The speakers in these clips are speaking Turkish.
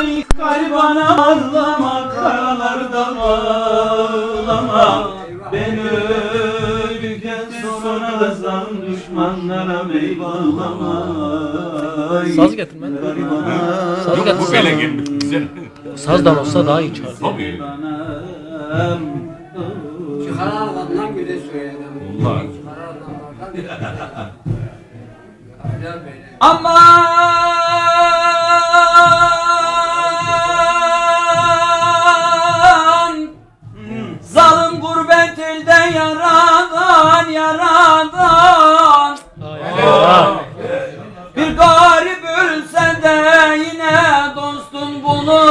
Ey kalbana ağlama karalarda ağlama Ben öldükten sonra da zan düşmanlara meyvalama Saz getirme. Saz Bu böyle gelmiş güzel. Sazdan olsa daha iyi çalar. Tabii. Çıkararlardan bile söyledim. Vallahi. Çıkararlardan. Yaradan Bir garip ölse de yine dostun bulunmaz.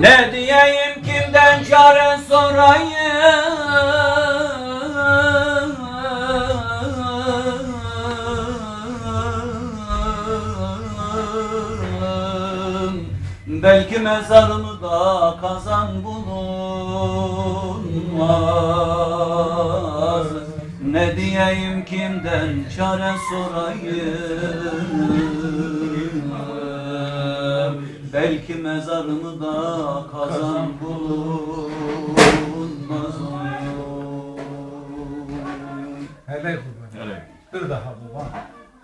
Ne diyeyim kimden çare sorayım Belki mezarımı da kazan bulunmaz. Ne diyeyim kimden çare sorayım? Belki mezarımı da kazan bulunmaz. Hadi.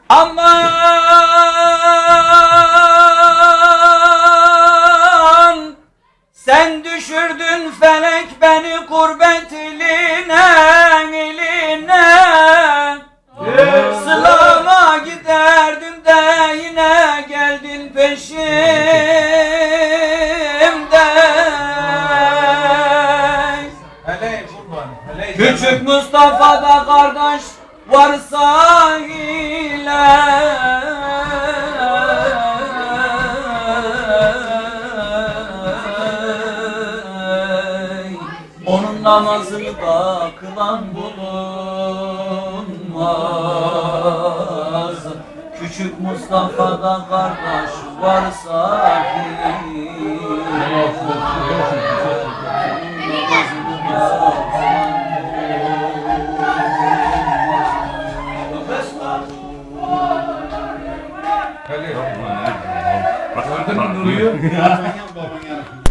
Aman Sen düşürdün felek beni kurbet iline iline Sılama giderdim de yine geldin peşimden. Küçük Mustafa da kardeş varsa ile Onun namazını da kılan bulunmaz. Küçük Mustafa da kardeş varsa Bak bak bak.